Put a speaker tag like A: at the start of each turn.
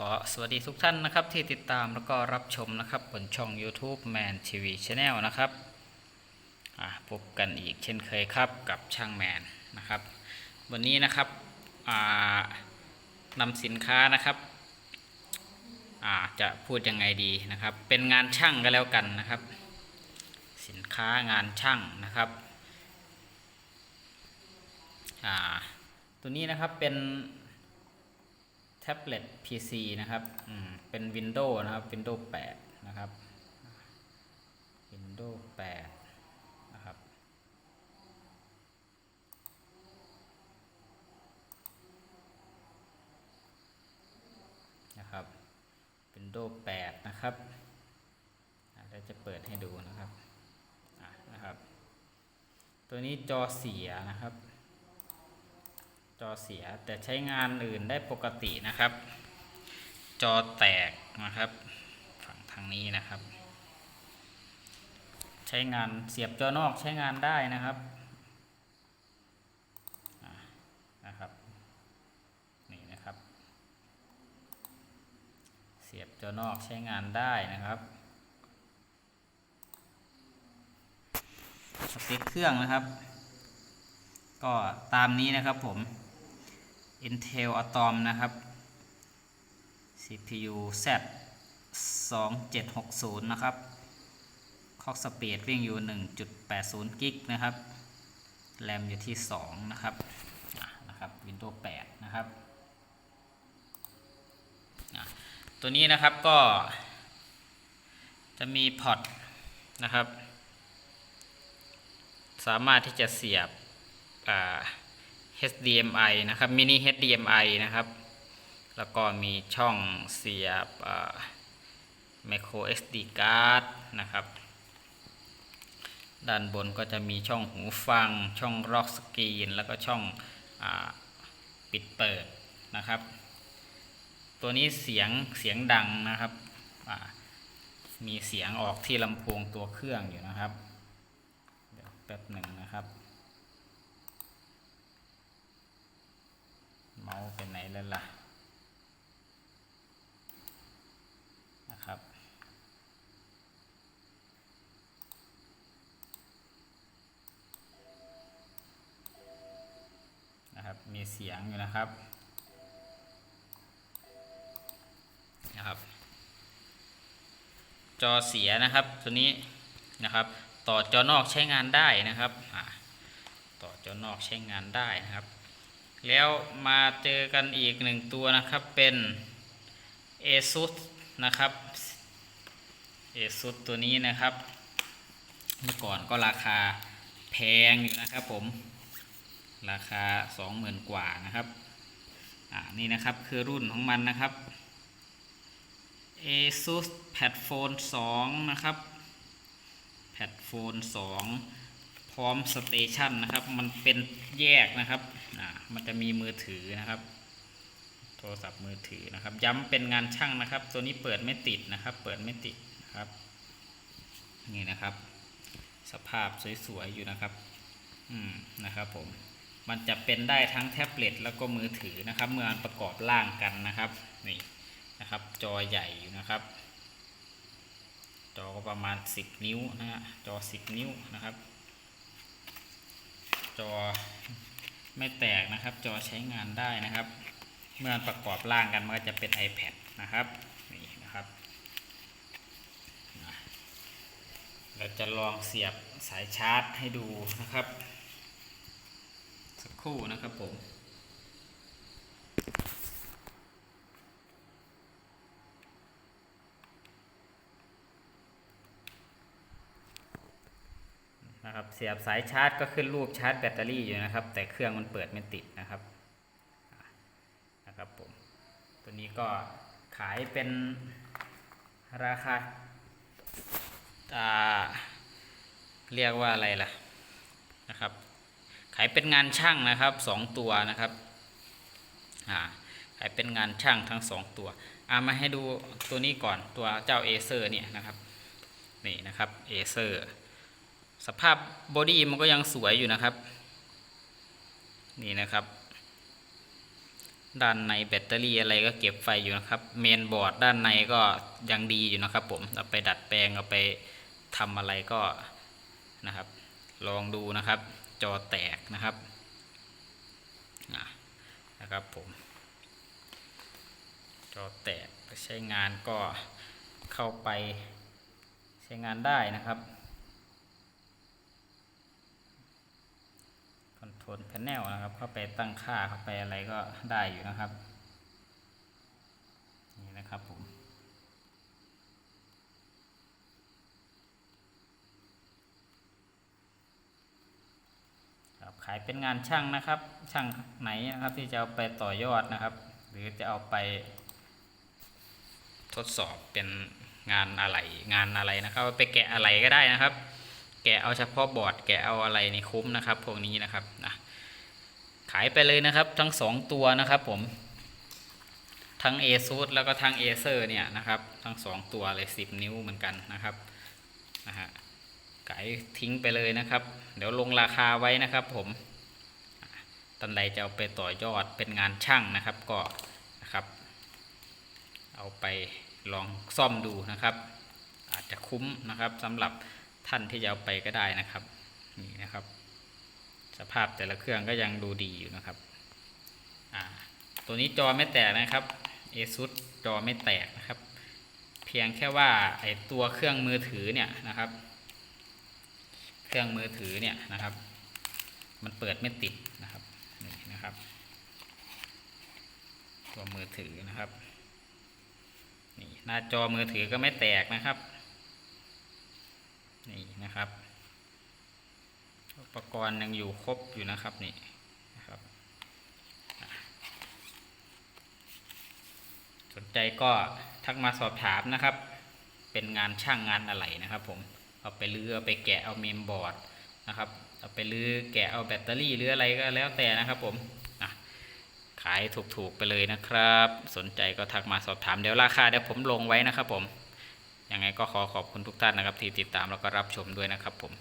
A: ขอสวัสดีทุกท่านนะครับที่ติดตามแล้วก็รับชมนะครับบนช่อง YouTube Man TV Channel นะครับพบกันอีกเช่นเคยครับกับช่างแมนนะครับ วันนี้นะครับนำสินค้านะครับจะพูดยังไงดีนะครับ เป็นงานช่างก็แล้วกันนะครับ สินค้างานช่างนะครับตัวนี้นะครับเป็น แท็บเล็ต PC นะครับเป็น Windows นะครับ Windows 8 นะครับ Windows 8 นะครับ นะครับ Windows 8 นะครับเดี๋ยวจะเปิดให้ดูนะครับนะครับ ตัวนี้จอเสียนะครับ อเสียแต่ใช้งานอื่นได้ปกตินะครับ จอแตกนะครับ ฝั่งทางนี้นะครับ ใช้งานเสียบจอนอกใช้งานได้นะครับนะครับนี่นะครับ เสียบจอนอกใช้งานได้นะครับสเปคเครื่องนะครับ ก็ตามนี้นะครับผม Intel Atom นะครับ CPU Z 2760 นะครับคอกสปีดวิ่งอยู่ 1.80 กิกนะครับ แรมอยู่ที่ 2 นะครับนะครับ Windows 8 นะครับ ตัวนี้นะครับก็ จะมีพอร์ตนะครับ สามารถที่จะเสียบอ่า HDMI นะครับ mini HDMI นะครับ แล้วก็มีช่องเสียบ micro SD card นะครับ ด้านบนก็จะมีช่องหูฟัง ช่องล็อกสกรีน แล้วก็ช่องอปิดเปิดนะครับ ตัวนี้เสียงเสียงดังนะครับ มีเสียงออกที่ลำโพงตัวเครื่องอยู่นะครับ เดี๋ยวแป๊บหนึ่งนะครับ เมาส์เป็นไหนแล้วล่ะนะครับ นะครับ มีเสียงอยู่นะครับ นะครับ จอเสียนะครับตัวนี้นะครับต่อจอนอกใช้งานได้นะครับ ต่อจอนอกใช้งานได้นะครับ แล้วมาเจอกันอีกหนึ่งตัวนะครับเป็น ASUS นะครับ ASUS ตัวนี้นะครับ เมื่อก่อนก็ราคาแพงอยู่นะครับผม ราคา 20,000 กว่านะครับอ่านี่นะครับคือรุ่นของมันนะครับ ASUS Padphone 2 นะครับ Padphone 2 พร้อมสเตชันนะครับ มันเป็นแยกนะครับ อ่ามันจะมีมือถือนะครับ โทรศัพท์มือถือนะครับ ย้ำเป็นงานช่างนะครับ ตัวนี้เปิดไม่ติดนะครับ เปิดไม่ติดนะครับ นี่นะครับ สภาพสวยๆอยู่นะครับ อืมนะครับผมมันจะเป็นได้ทั้งแท็บเล็ตแล้วก็มือถือนะครับ เมื่อมันประกอบร่างกันนะครับนี่นะครับ จอใหญ่อยู่นะครับ จอก็ประมาณ 10 นิ้วนะฮะจอ 10 นิ้วนะครับ จอ ไม่แตกนะครับจอใช้งานได้นะครับ เมื่อประกอบร่างกันมันก็จะเป็น iPad นะครับนี่นะครับเราจะลองเสียบสายชาร์จให้ดูนะครับ สักครู่นะครับผม นะครับ เสียบสายชาร์จก็ขึ้นรูปชาร์จแบตเตอรี่อยู่นะครับ แต่เครื่องมันเปิดไม่ติดนะครับนะครับผมตัวนี้ก็ขายเป็นราคาอ่าเรียกว่าอะไรล่ะนะครับ ขายเป็นงานช่างนะครับสองตัวนะครับอ่าขายเป็นงานช่างทั้งสองตัวเอามาให้ดูตัวนี้ก่อนตัวเจ้าเอเซอร์เนี่ยนะครับนี่นะครับเอเซอร์ สภาพบอดี้มันก็ยังสวยอยู่นะครับ นี่นะครับ ด้านในแบตเตอรี่อะไรก็เก็บไฟอยู่นะครับ เมนบอร์ดด้านในก็ยังดีอยู่นะครับผมเอาไปดัดแปลงเอาไปทำอะไรก็นะครับ ลองดูนะครับ จอแตกนะครับนะครับผมจอแตกใช้งานก็เข้าไปใช้งานได้นะครับ คอนโทรลแพนเนลนะครับ เข้าไปตั้งค่าเข้าไปอะไรก็ได้อยู่นะครับ นี่นะครับผม ครับขายเป็นงานช่างนะครับ ช่างไหนนะครับที่จะเอาไปต่อยอดนะครับ หรือจะเอาไป ทดสอบเป็นงานอะไรงานอะไรนะครับ ไปแกะอะไรก็ได้นะครับ แกะเอาเฉพาะบอร์ดแกะเอาอะไรในคุ้มนะครับ พวกนี้นะครับนะขายไปเลยนะครับทั้งสองตัวนะครับผม ทั้ง ASUS แล้วก็ทั้ง Acer เนี่ยนะครับ ทั้งสองตัวเลย 10 นิ้วเหมือนกันนะครับนะฮะขายทิ้งไปเลยนะครับ เดี๋ยวลงราคาไว้นะครับผมตันใดจะเอาไปต่อยอดเป็นงานช่างนะครับก็นะครับ เอาไปลองซ่อมดูนะครับ อาจจะคุ้มนะครับสำหรับ ท่านที่จะเอาไปก็ได้นะครับนี่นะครับ สภาพแต่ละเครื่องก็ยังดูดีอยู่นะครับอ่าตัวนี้จอไม่แตกนะครับ ASUS จอไม่แตกนะครับ เพียงแค่ว่าไอตัวเครื่องมือถือเนี่ยนะครับ เครื่องมือถือเนี่ยนะครับ มันเปิดไม่ติดนะครับนี่นะครับ ตัวมือถือนะครับนี่หน้าจอมือถือก็ไม่แตกนะครับ นี่นะครับ อุปกรณ์ยังอยู่ครบอยู่นะครับนี่นะครับ สนใจก็ทักมาสอบถามนะครับ เป็นงานช่างงานอะไรนะครับ ผมเอาไปลื้อเอาไปแกะเอาเมมบอร์ดนะครับเอาไปลื้อแกะเอาแบตเตอรี่หรืออะไรก็แล้วแต่นะครับ ผมขายถูกๆไปเลยนะครับ สนใจก็ทักมาสอบถามเดี๋ยวราคาเดี๋ยวผมลงไว้นะครับผม ยังไงก็ขอขอบคุณทุกท่านนะครับที่ติดตามแล้วก็รับชมด้วยนะครับผม